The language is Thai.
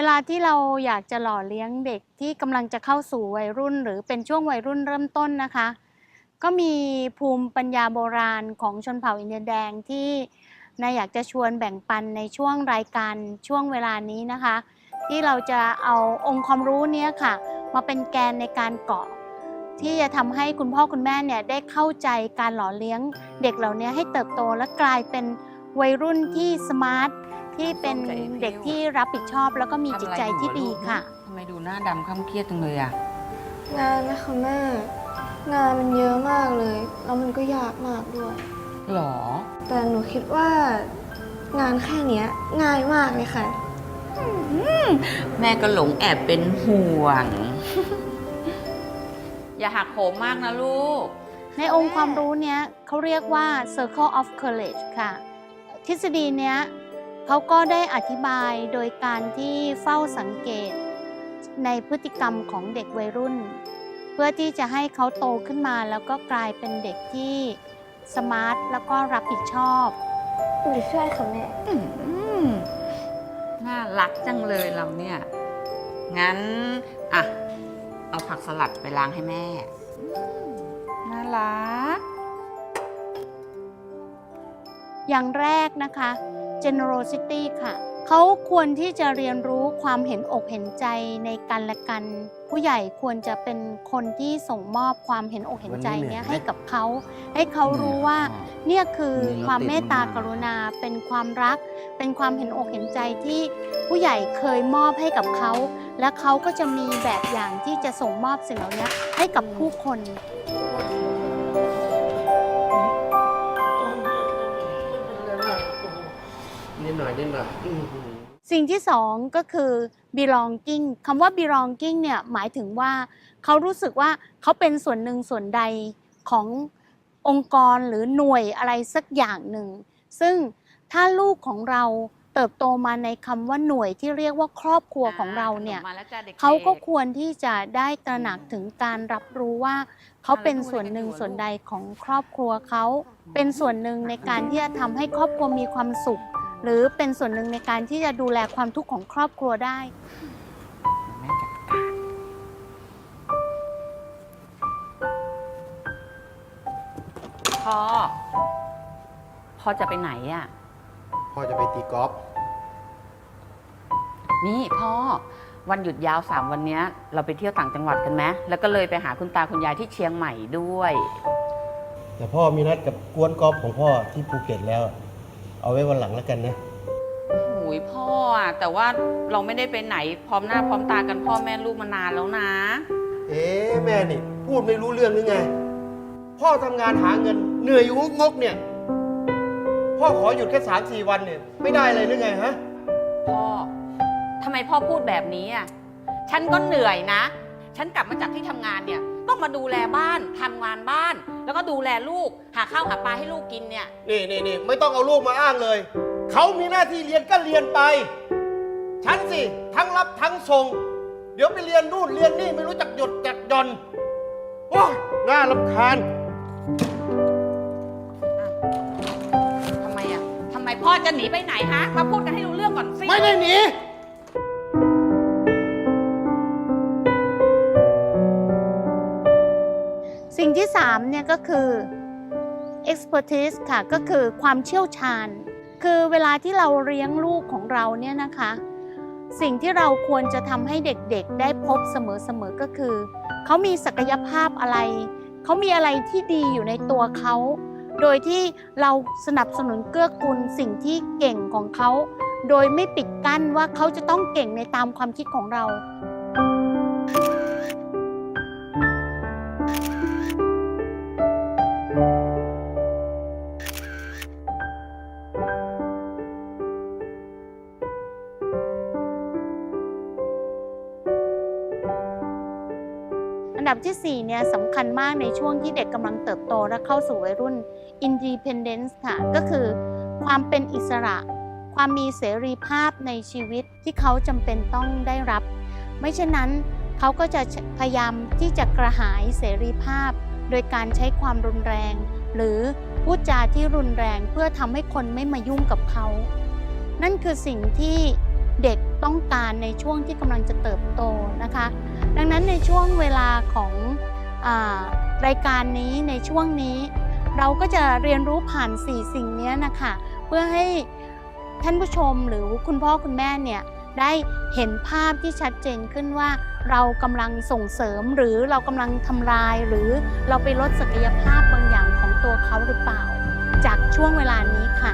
เวลาที่เราอยากจะหล่อเลี้ยงเด็กที่กำลังจะเข้าสู่วัยรุ่น หรือเป็นช่วงวัยรุ่นเริ่มต้นนะคะ ก็มีภูมิปัญญาโบราณของชนเผ่าอินเดียแดงที่นายอยากจะชวนแบ่งปันในช่วงรายการช่วงเวลานี้นะคะ ที่เราจะเอาองค์ความรู้เนี้ยค่ะ มาเป็นแกนในการเกาะ ที่จะทำให้คุณพ่อคุณแม่เนี่ยได้เข้าใจการหล่อเลี้ยงเด็กเหล่านี้ให้เติบโตและกลายเป็น วัยรุ่นที่สมาร์ทที่เป็นเด็กที่รับผิดชอบแล้วก็มีจิตใจที่ดีค่ะทำไมดูหน้าดำคล้ำเครียดจังเลยอะงานนะคะแม่ งานมันเยอะมากเลย แล้วมันก็ยากมากด้วยหรอ แต่หนูคิดว่า งานแค่เนี้ยง่ายมากเลยค่ะ แม่ก็หลงแอบเป็นห่วง อย่าหักโหมมากนะลูก ในองค์ความรู้เนี้ยเขาเรียกว่า Circle of Courage ค่ะ ทฤษฎีเนี้ยเขาก็ได้อธิบายโดยการที่เฝ้าสังเกตในพฤติกรรมของเด็กวัยรุ่น เพื่อที่จะให้เขาโตขึ้นมาแล้วก็กลายเป็นเด็กที่สมาร์ทแล้วก็รับผิดชอบหนูช่วยค่ะแม่อืมน่ารักจังเลยเราเนี่ย งั้น อะ เอาผักสลัดไปล้างให้แม่อืมน่ารัก อย่างแรกนะคะ generosity ค่ะ เขาควรที่จะเรียนรู้ความเห็นอกเห็นใจในกันและกัน ผู้ใหญ่ควรจะเป็นคนที่ส่งมอบความเห็นอกเห็นใจเนี้ยให้กับเขา ให้เขารู้ว่าเนี่ยคือความเมตตากรุณาเป็นความรัก เป็นความเห็นอกเห็นใจที่ผู้ใหญ่เคยมอบให้กับเขา และเขาก็จะมีแบบอย่างที่จะส่งมอบสิ่งเหล่านี้ให้กับผู้คน นิดหน่อยนิดหน่อยอื้อหือสิ่งที่สองก็คือ belonging คำว่า belonging เนี่ยหมายถึงว่าเขารู้สึกว่าเขาเป็นส่วนหนึ่งส่วนใดขององค์กรหรือหน่วยอะไรสักอย่างหนึ่ง ซึ่งถ้าลูกของเราเติบโตมาในคำว่าหน่วยที่เรียกว่าครอบครัวของเราเนี่ยขมมาแล้วจ้ะด็ๆเขาก็ควรที่จะได้ตระหนักถึงการรับรู้ว่าเขาเป็นส่วนหนึ่งส่วนใดของครอบครัวเขาเป็นส่วนหนึ่งในการที่จะทำให้ครอบครัวมีความสุข หรือเป็นส่วนหนึ่งในการที่จะดูแลความทุกข์ของครอบครัวได้แม่จัดการพ่อ พ่อจะไปไหนอะ พ่อจะไปตีกอล์ฟนี่พ่อ วันหยุดยาวสามวันเนี้ย เราไปเที่ยวต่างจังหวัดกันไหมแล้วก็เลยไปหาคุณตาคุณยายที่เชียงใหม่ด้วย แต่พ่อมีนัดกับกวนกอล์ฟของพ่อที่ภูเก็ตแล้ว เอาไว้วันหลังแล้วกันนะ โอ้ยพ่ออะแต่ว่าเราไม่ได้ไปไหนพร้อมหน้าพร้อมตากันพ่อแม่ลูกมานานแล้วนะ เอ๊ะแม่นี่พูดไม่รู้เรื่องหรือไง พ่อทำงานหาเงินเหนื่อยอยู่งกๆเนี่ย พ่อขอหยุดแค่สามสี่วันเนี่ย ไม่ได้เลยหรือไงฮะ พ่อทำไมพ่อพูดแบบนี้อะ ฉันก็เหนื่อยนะ ฉันกลับมาจากที่ทำงานเนี่ย ต้องมาดูแลบ้านทำงานบ้าน แล้วก็ดูแลลูก หาข้าวหาปลาให้ลูกกินเนี่ย นี่นี่นี่ไม่ต้องเอาลูกมาอ้างเลย เขามีหน้าที่เรียนก็เรียนไป ฉันสิ ทั้งรับทั้งส่ง เดี๋ยวไปเรียนนู่นเรียนนี่ไม่รู้จักหยุดจักหย่อนโอ้ยน่ารำคาญ ทำไมอะทำไมพ่อจะหนีไปไหนฮะ มาพูดกันให้รู้เรื่องก่อนสิไม่ได้หนี ที่3เนี่ยก็คือ expertise ค่ะก็คือความเชี่ยวชาญ คือเวลาที่เราเลี้ยงลูกของเราเนี่ยนะคะ สิ่งที่เราควรจะทำให้เด็กๆ ได้พบเสมอๆก็คือ เขามีศักยภาพอะไร เขามีอะไรที่ดีอยู่ในตัวเขา โดยที่เราสนับสนุนเกื้อกูลสิ่งที่เก่งของเขา โดยไม่ปิดกั้นว่าเขาจะต้องเก่งในตามความคิดของเรา ดับที่4เนี่ยสำคัญมากในช่วงที่เด็กกำลังเติบโตและเข้าสู่วัยรุ่น independence ค่ะ ก็คือความเป็นอิสระ ความมีเสรีภาพในชีวิตที่เขาจำเป็นต้องได้รับ ไม่เช่นนั้นเขาก็จะพยายามที่จะกระหายเสรีภาพ โดยการใช้ความรุนแรง หรือพูดจาที่รุนแรงเพื่อทำให้คนไม่มายุ่งกับเขา นั่นคือสิ่งที่เด็กต้องการในช่วงที่กำลังจะเติบโตนะคะ ดังนั้นในช่วงเวลาของอรายการนี้ในช่วงนี้ เราก็จะเรียนรู้ผ่าน 4 สิ่งนี้นะคะเพื่อให้ท่านผู้ชมหรือคุณพ่อคุณแม่เนี่ยได้เห็นภาพที่ชัดเจนขึ้นว่าเรากำลังส่งเสริมหรือเรากำลังทำลายหรือเราไปลดศักยภาพบางอย่างของตัวเขาหรือเปล่า จากช่วงเวลานี้ค่ะ